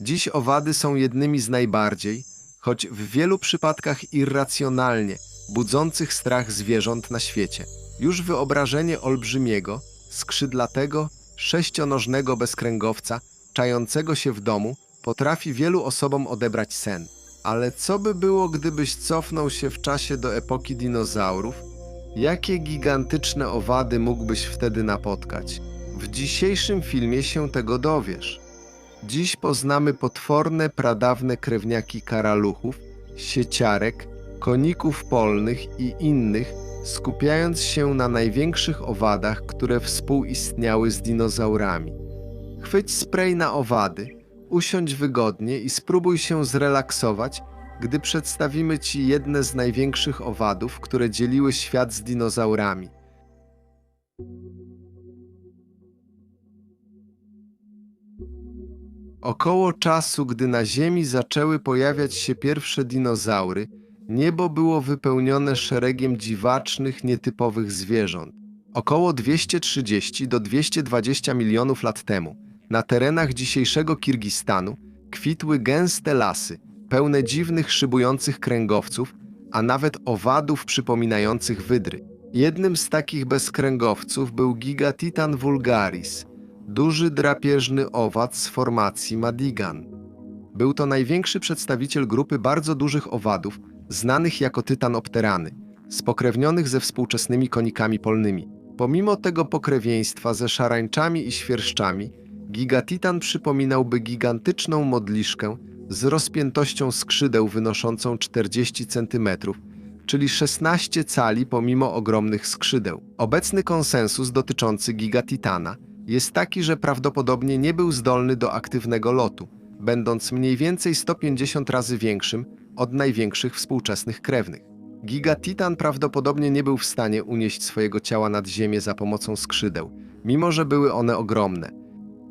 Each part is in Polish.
Dziś owady są jednymi z najbardziej, choć w wielu przypadkach irracjonalnie, budzących strach zwierząt na świecie. Już wyobrażenie olbrzymiego, skrzydlatego, sześcionożnego bezkręgowca, czającego się w domu, potrafi wielu osobom odebrać sen. Ale co by było, gdybyś cofnął się w czasie do epoki dinozaurów? Jakie gigantyczne owady mógłbyś wtedy napotkać? W dzisiejszym filmie się tego dowiesz. Dziś poznamy potworne, pradawne krewniaki karaluchów, sieciarek, koników polnych i innych, skupiając się na największych owadach, które współistniały z dinozaurami. Chwyć spray na owady, usiądź wygodnie i spróbuj się zrelaksować, gdy przedstawimy Ci jedne z największych owadów, które dzieliły świat z dinozaurami. Około czasu, gdy na Ziemi zaczęły pojawiać się pierwsze dinozaury, niebo było wypełnione szeregiem dziwacznych, nietypowych zwierząt. Około 230 do 220 milionów lat temu, na terenach dzisiejszego Kirgistanu, kwitły gęste lasy, pełne dziwnych, szybujących kręgowców, a nawet owadów przypominających wydry. Jednym z takich bezkręgowców był Gigatitan vulgaris, duży drapieżny owad z formacji Madigan. Był to największy przedstawiciel grupy bardzo dużych owadów, znanych jako tytanopterany, spokrewnionych ze współczesnymi konikami polnymi. Pomimo tego pokrewieństwa ze szarańczami i świerszczami, Gigatitan przypominałby gigantyczną modliszkę z rozpiętością skrzydeł wynoszącą 40 cm, czyli 16 cali pomimo ogromnych skrzydeł. Obecny konsensus dotyczący Gigatitana jest taki, że prawdopodobnie nie był zdolny do aktywnego lotu, będąc mniej więcej 150 razy większym od największych współczesnych krewnych. Gigatitan prawdopodobnie nie był w stanie unieść swojego ciała nad ziemię za pomocą skrzydeł, mimo że były one ogromne.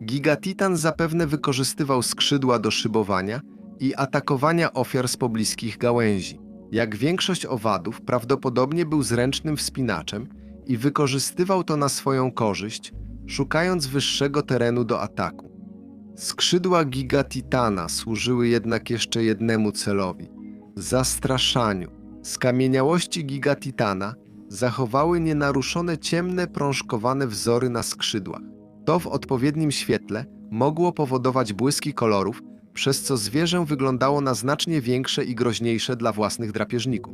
Gigatitan zapewne wykorzystywał skrzydła do szybowania i atakowania ofiar z pobliskich gałęzi. Jak większość owadów, prawdopodobnie był zręcznym wspinaczem i wykorzystywał to na swoją korzyść, szukając wyższego terenu do ataku. Skrzydła gigatitana służyły jednak jeszcze jednemu celowi zastraszaniu. Skamieniałości gigatitana zachowały nienaruszone ciemne, prążkowane wzory na skrzydłach. To w odpowiednim świetle mogło powodować błyski kolorów, przez co zwierzę wyglądało na znacznie większe i groźniejsze dla własnych drapieżników.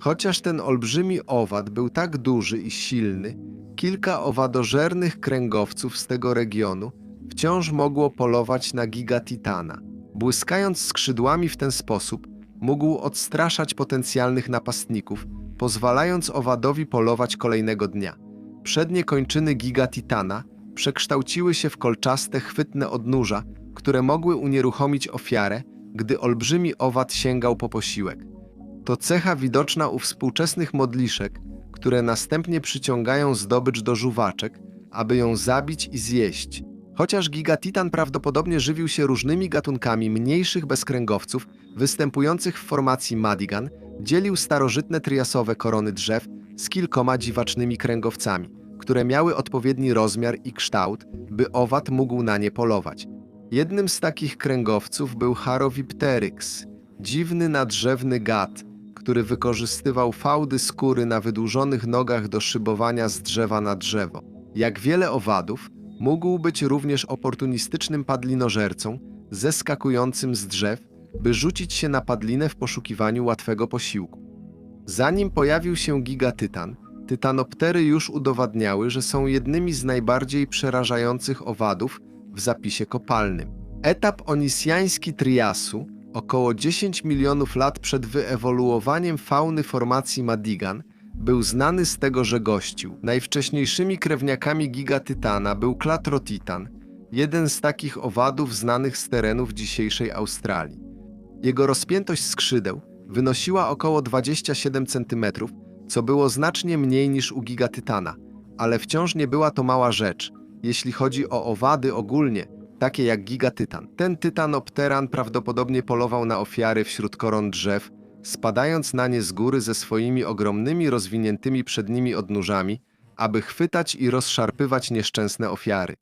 Chociaż ten olbrzymi owad był tak duży i silny, kilka owadożernych kręgowców z tego regionu wciąż mogło polować na gigatitana. Błyskając skrzydłami w ten sposób, mógł odstraszać potencjalnych napastników, pozwalając owadowi polować kolejnego dnia. Przednie kończyny gigatitana przekształciły się w kolczaste, chwytne odnóża, które mogły unieruchomić ofiarę, gdy olbrzymi owad sięgał po posiłek. To cecha widoczna u współczesnych modliszek, które następnie przyciągają zdobycz do żuwaczek, aby ją zabić i zjeść. Chociaż gigatitan prawdopodobnie żywił się różnymi gatunkami mniejszych bezkręgowców występujących w formacji Madigan, dzielił starożytne triasowe korony drzew z kilkoma dziwacznymi kręgowcami, które miały odpowiedni rozmiar i kształt, by owad mógł na nie polować. Jednym z takich kręgowców był Harovipteryx, dziwny nadrzewny gad, który wykorzystywał fałdy skóry na wydłużonych nogach do szybowania z drzewa na drzewo. Jak wiele owadów, mógł być również oportunistycznym padlinożercą, zeskakującym z drzew, by rzucić się na padlinę w poszukiwaniu łatwego posiłku. Zanim pojawił się gigatytan, tytanoptery już udowadniały, że są jednymi z najbardziej przerażających owadów w zapisie kopalnym. Etap onisjański Triasu, około 10 milionów lat przed wyewoluowaniem fauny formacji Madigan, był znany z tego, że gościł. Najwcześniejszymi krewniakami gigatytana był klatrotitan, jeden z takich owadów znanych z terenów dzisiejszej Australii. Jego rozpiętość skrzydeł wynosiła około 27 cm, co było znacznie mniej niż u gigatytana, ale wciąż nie była to mała rzecz, jeśli chodzi o owady ogólnie, takie jak gigatytan. Ten tytanopteran prawdopodobnie polował na ofiary wśród koron drzew, spadając na nie z góry ze swoimi ogromnymi rozwiniętymi przednimi odnóżami, aby chwytać i rozszarpywać nieszczęsne ofiary.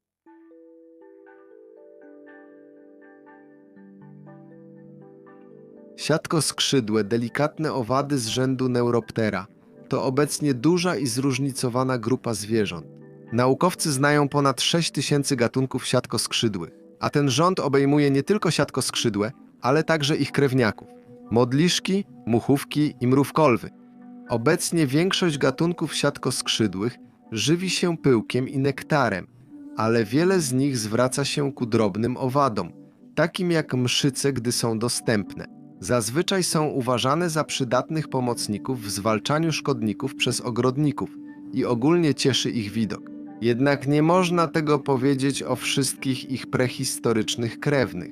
Siatkoskrzydłe, delikatne owady z rzędu Neuroptera to obecnie duża i zróżnicowana grupa zwierząt. Naukowcy znają ponad 6 tysięcy gatunków siatkoskrzydłych, a ten rząd obejmuje nie tylko siatkoskrzydłe, ale także ich krewniaków modliszki, muchówki i mrówkolwy. Obecnie większość gatunków siatkoskrzydłych żywi się pyłkiem i nektarem, ale wiele z nich zwraca się ku drobnym owadom, takim jak mszyce, gdy są dostępne. Zazwyczaj są uważane za przydatnych pomocników w zwalczaniu szkodników przez ogrodników i ogólnie cieszy ich widok. Jednak nie można tego powiedzieć o wszystkich ich prehistorycznych krewnych.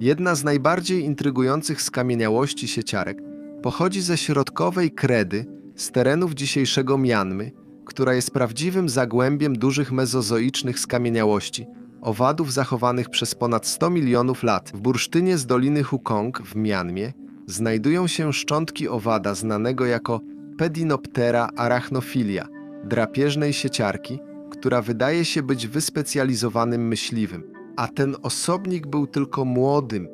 Jedna z najbardziej intrygujących skamieniałości sieciarek pochodzi ze środkowej Kredy, z terenów dzisiejszego Mianmy, która jest prawdziwym zagłębiem dużych mezozoicznych skamieniałości, owadów zachowanych przez ponad 100 milionów lat. W bursztynie z Doliny Hukong w Mianmie znajdują się szczątki owada znanego jako Pedinoptera arachnophilia, drapieżnej sieciarki, która wydaje się być wyspecjalizowanym myśliwym. A ten osobnik był tylko młodym.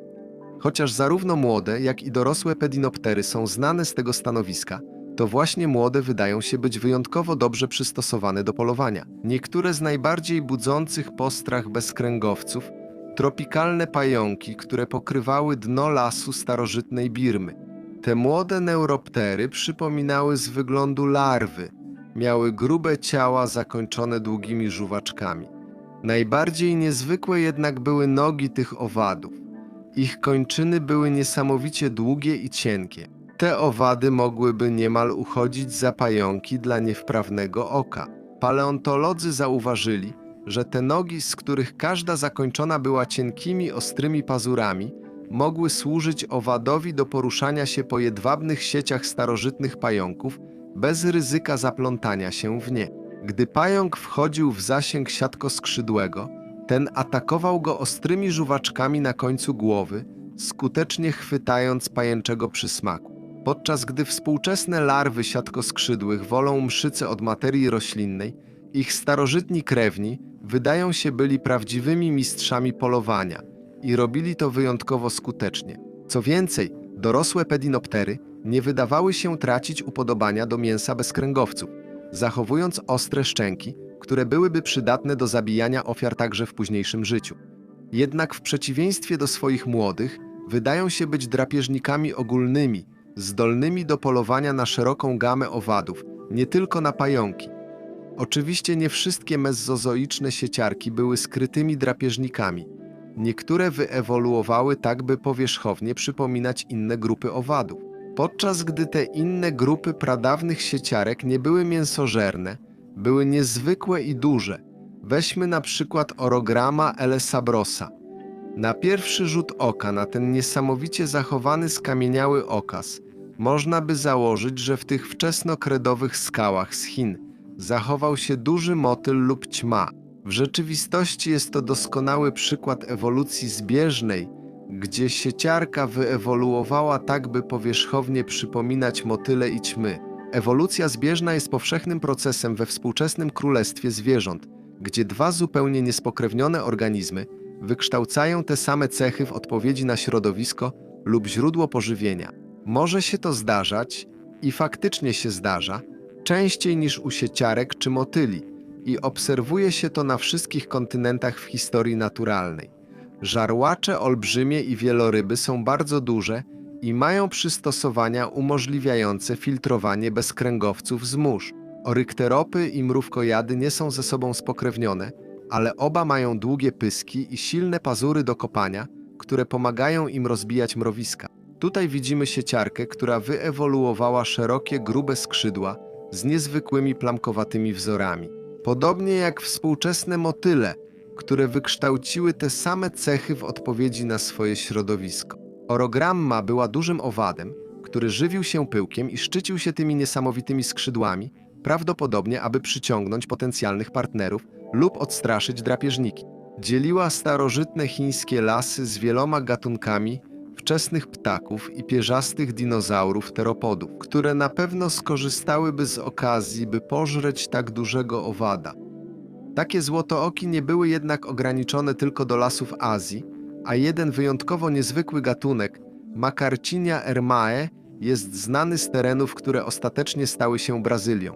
Chociaż zarówno młode, jak i dorosłe pedinoptery są znane z tego stanowiska, to właśnie młode wydają się być wyjątkowo dobrze przystosowane do polowania. Niektóre z najbardziej budzących postrach bezkręgowców, tropikalne pająki, które pokrywały dno lasu starożytnej Birmy. Te młode neuroptery przypominały z wyglądu larwy, miały grube ciała zakończone długimi żuwaczkami. Najbardziej niezwykłe jednak były nogi tych owadów. Ich kończyny były niesamowicie długie i cienkie. Te owady mogłyby niemal uchodzić za pająki dla niewprawnego oka. Paleontolodzy zauważyli, że te nogi, z których każda zakończona była cienkimi, ostrymi pazurami, mogły służyć owadowi do poruszania się po jedwabnych sieciach starożytnych pająków bez ryzyka zaplątania się w nie. Gdy pająk wchodził w zasięg siatkoskrzydłego, ten atakował go ostrymi żuwaczkami na końcu głowy, skutecznie chwytając pajęczego przysmaku. Podczas gdy współczesne larwy siatkoskrzydłych wolą mszyce od materii roślinnej, ich starożytni krewni wydają się byli prawdziwymi mistrzami polowania i robili to wyjątkowo skutecznie. Co więcej, dorosłe pedinoptery nie wydawały się tracić upodobania do mięsa bezkręgowców, zachowując ostre szczęki, które byłyby przydatne do zabijania ofiar także w późniejszym życiu. Jednak w przeciwieństwie do swoich młodych, wydają się być drapieżnikami ogólnymi, zdolnymi do polowania na szeroką gamę owadów, nie tylko na pająki. Oczywiście nie wszystkie mezzozoiczne sieciarki były skrytymi drapieżnikami. Niektóre wyewoluowały tak, by powierzchownie przypominać inne grupy owadów. Podczas gdy te inne grupy pradawnych sieciarek nie były mięsożerne, były niezwykłe i duże. Weźmy na przykład orograma elesabrosa. Na pierwszy rzut oka na ten niesamowicie zachowany skamieniały okaz można by założyć, że w tych wczesnokredowych skałach z Chin zachował się duży motyl lub ćma. W rzeczywistości jest to doskonały przykład ewolucji zbieżnej, gdzie sieciarka wyewoluowała tak, by powierzchownie przypominać motyle i ćmy. Ewolucja zbieżna jest powszechnym procesem we współczesnym królestwie zwierząt, gdzie dwa zupełnie niespokrewnione organizmy wykształcają te same cechy w odpowiedzi na środowisko lub źródło pożywienia. Może się to zdarzać i faktycznie się zdarza, częściej niż u sieciarek czy motyli i obserwuje się to na wszystkich kontynentach w historii naturalnej. Żarłacze olbrzymie i wieloryby są bardzo duże i mają przystosowania umożliwiające filtrowanie bezkręgowców z mórz. Orykteropy i mrówkojady nie są ze sobą spokrewnione, ale oba mają długie pyski i silne pazury do kopania, które pomagają im rozbijać mrowiska. Tutaj widzimy sieciarkę, która wyewoluowała szerokie, grube skrzydła z niezwykłymi plamkowatymi wzorami. Podobnie jak współczesne motyle, które wykształciły te same cechy w odpowiedzi na swoje środowisko. Orogramma była dużym owadem, który żywił się pyłkiem i szczycił się tymi niesamowitymi skrzydłami, prawdopodobnie aby przyciągnąć potencjalnych partnerów lub odstraszyć drapieżniki. Dzieliła starożytne chińskie lasy z wieloma gatunkami wczesnych ptaków i pierzastych dinozaurów teropodów, które na pewno skorzystałyby z okazji, by pożreć tak dużego owada. Takie złotooki nie były jednak ograniczone tylko do lasów Azji, a jeden wyjątkowo niezwykły gatunek Macarcinia ermae jest znany z terenów, które ostatecznie stały się Brazylią.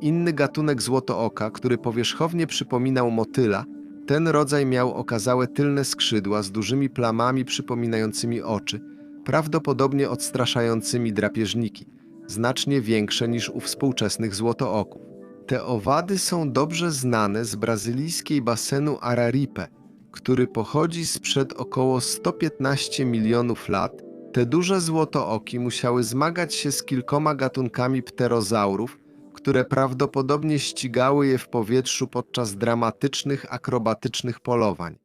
Inny gatunek złotooka, który powierzchownie przypominał motyla, ten rodzaj miał okazałe tylne skrzydła z dużymi plamami przypominającymi oczy, prawdopodobnie odstraszającymi drapieżniki, znacznie większe niż u współczesnych złotooków. Te owady są dobrze znane z brazylijskiej basenu Araripe, który pochodzi sprzed około 115 milionów lat. Te duże złotooki musiały zmagać się z kilkoma gatunkami pterozaurów, które prawdopodobnie ścigały je w powietrzu podczas dramatycznych, akrobatycznych polowań.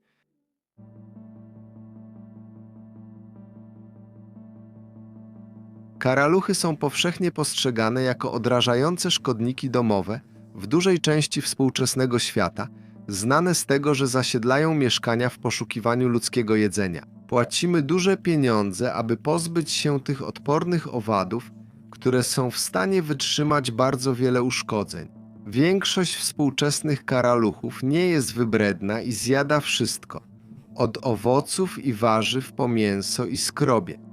Karaluchy są powszechnie postrzegane jako odrażające szkodniki domowe w dużej części współczesnego świata, znane z tego, że zasiedlają mieszkania w poszukiwaniu ludzkiego jedzenia. Płacimy duże pieniądze, aby pozbyć się tych odpornych owadów, które są w stanie wytrzymać bardzo wiele uszkodzeń. Większość współczesnych karaluchów nie jest wybredna i zjada wszystko, od owoców i warzyw po mięso i skrobie.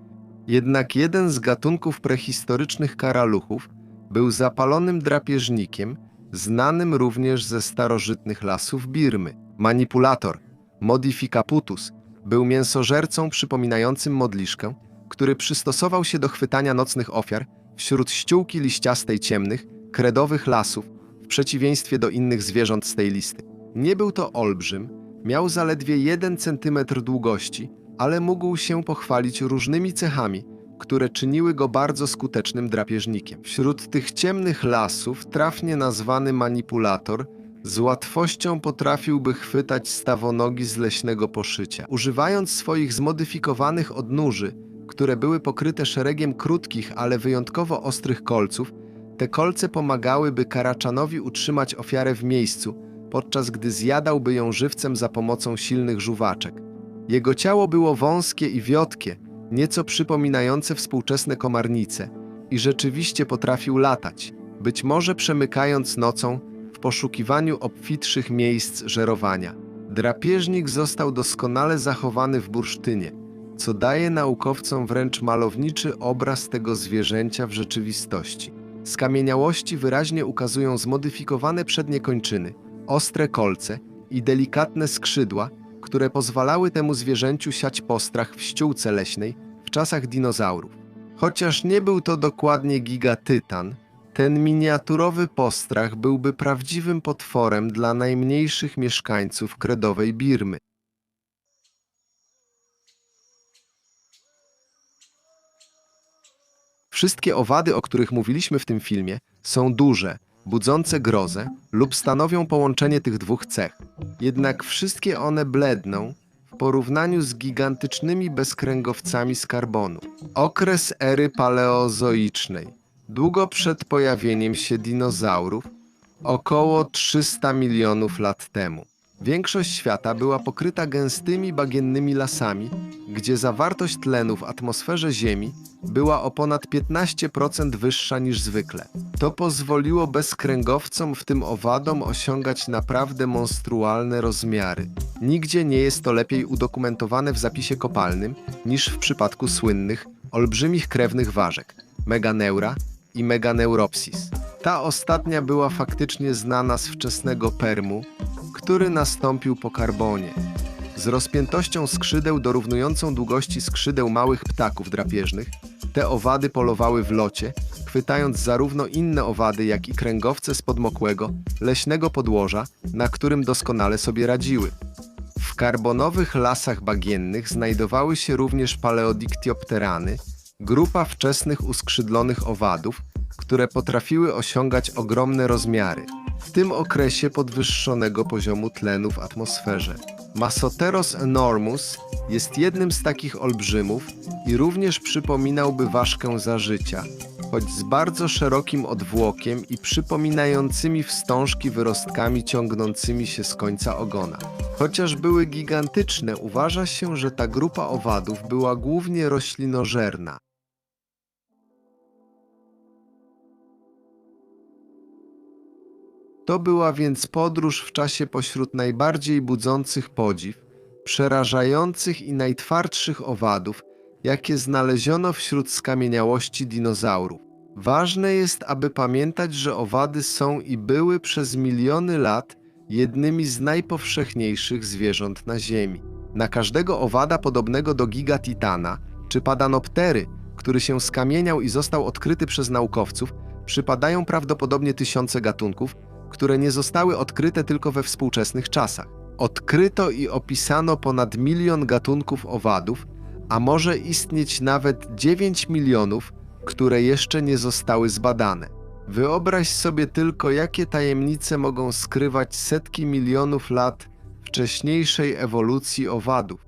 Jednak jeden z gatunków prehistorycznych karaluchów był zapalonym drapieżnikiem, znanym również ze starożytnych lasów Birmy. Manipulator, Modificaputus, był mięsożercą przypominającym modliszkę, który przystosował się do chwytania nocnych ofiar wśród ściółki liściastej ciemnych, kredowych lasów, w przeciwieństwie do innych zwierząt z tej listy. Nie był to olbrzym, miał zaledwie 1 cm długości, ale mógł się pochwalić różnymi cechami, które czyniły go bardzo skutecznym drapieżnikiem. Wśród tych ciemnych lasów, trafnie nazwany manipulator, z łatwością potrafiłby chwytać stawonogi z leśnego poszycia. Używając swoich zmodyfikowanych odnóży, które były pokryte szeregiem krótkich, ale wyjątkowo ostrych kolców, te kolce pomagałyby Karaczanowi utrzymać ofiarę w miejscu, podczas gdy zjadałby ją żywcem za pomocą silnych żuwaczek. Jego ciało było wąskie i wiotkie, nieco przypominające współczesne komarnice, i rzeczywiście potrafił latać, być może przemykając nocą w poszukiwaniu obfitszych miejsc żerowania. Drapieżnik został doskonale zachowany w bursztynie, co daje naukowcom wręcz malowniczy obraz tego zwierzęcia w rzeczywistości. Skamieniałości wyraźnie ukazują zmodyfikowane przednie kończyny, ostre kolce i delikatne skrzydła, które pozwalały temu zwierzęciu siać postrach w ściółce leśnej w czasach dinozaurów. Chociaż nie był to dokładnie gigatytan, ten miniaturowy postrach byłby prawdziwym potworem dla najmniejszych mieszkańców kredowej Birmy. Wszystkie owady, o których mówiliśmy w tym filmie, są duże, budzące grozę lub stanowią połączenie tych dwóch cech. Jednak wszystkie one bledną w porównaniu z gigantycznymi bezkręgowcami z karbonu. Okres ery paleozoicznej, długo przed pojawieniem się dinozaurów, około 300 milionów lat temu. Większość świata była pokryta gęstymi bagiennymi lasami, gdzie zawartość tlenu w atmosferze Ziemi była o ponad 15% wyższa niż zwykle. To pozwoliło bezkręgowcom, w tym owadom, osiągać naprawdę monstrualne rozmiary. Nigdzie nie jest to lepiej udokumentowane w zapisie kopalnym niż w przypadku słynnych, olbrzymich krewnych ważek Meganeura i Meganeuropsis. Ta ostatnia była faktycznie znana z wczesnego Permu, który nastąpił po karbonie. Z rozpiętością skrzydeł dorównującą długości skrzydeł małych ptaków drapieżnych, te owady polowały w locie, chwytając zarówno inne owady, jak i kręgowce z podmokłego, leśnego podłoża, na którym doskonale sobie radziły. W karbonowych lasach bagiennych znajdowały się również paleodictyopterany, grupa wczesnych uskrzydlonych owadów, które potrafiły osiągać ogromne rozmiary, w tym okresie podwyższonego poziomu tlenu w atmosferze. Masoteros enormus jest jednym z takich olbrzymów i również przypominałby ważkę za życia, choć z bardzo szerokim odwłokiem i przypominającymi wstążki wyrostkami ciągnącymi się z końca ogona. Chociaż były gigantyczne, uważa się, że ta grupa owadów była głównie roślinożerna. To była więc podróż w czasie pośród najbardziej budzących podziw, przerażających i najtwardszych owadów, jakie znaleziono wśród skamieniałości dinozaurów. Ważne jest, aby pamiętać, że owady są i były przez miliony lat jednymi z najpowszechniejszych zwierząt na Ziemi. Na każdego owada podobnego do gigatitana czy padanoptery, który się skamieniał i został odkryty przez naukowców, przypadają prawdopodobnie tysiące gatunków, które nie zostały odkryte tylko we współczesnych czasach. Odkryto i opisano ponad milion gatunków owadów, a może istnieć nawet 9 milionów, które jeszcze nie zostały zbadane. Wyobraź sobie tylko, jakie tajemnice mogą skrywać setki milionów lat wcześniejszej ewolucji owadów.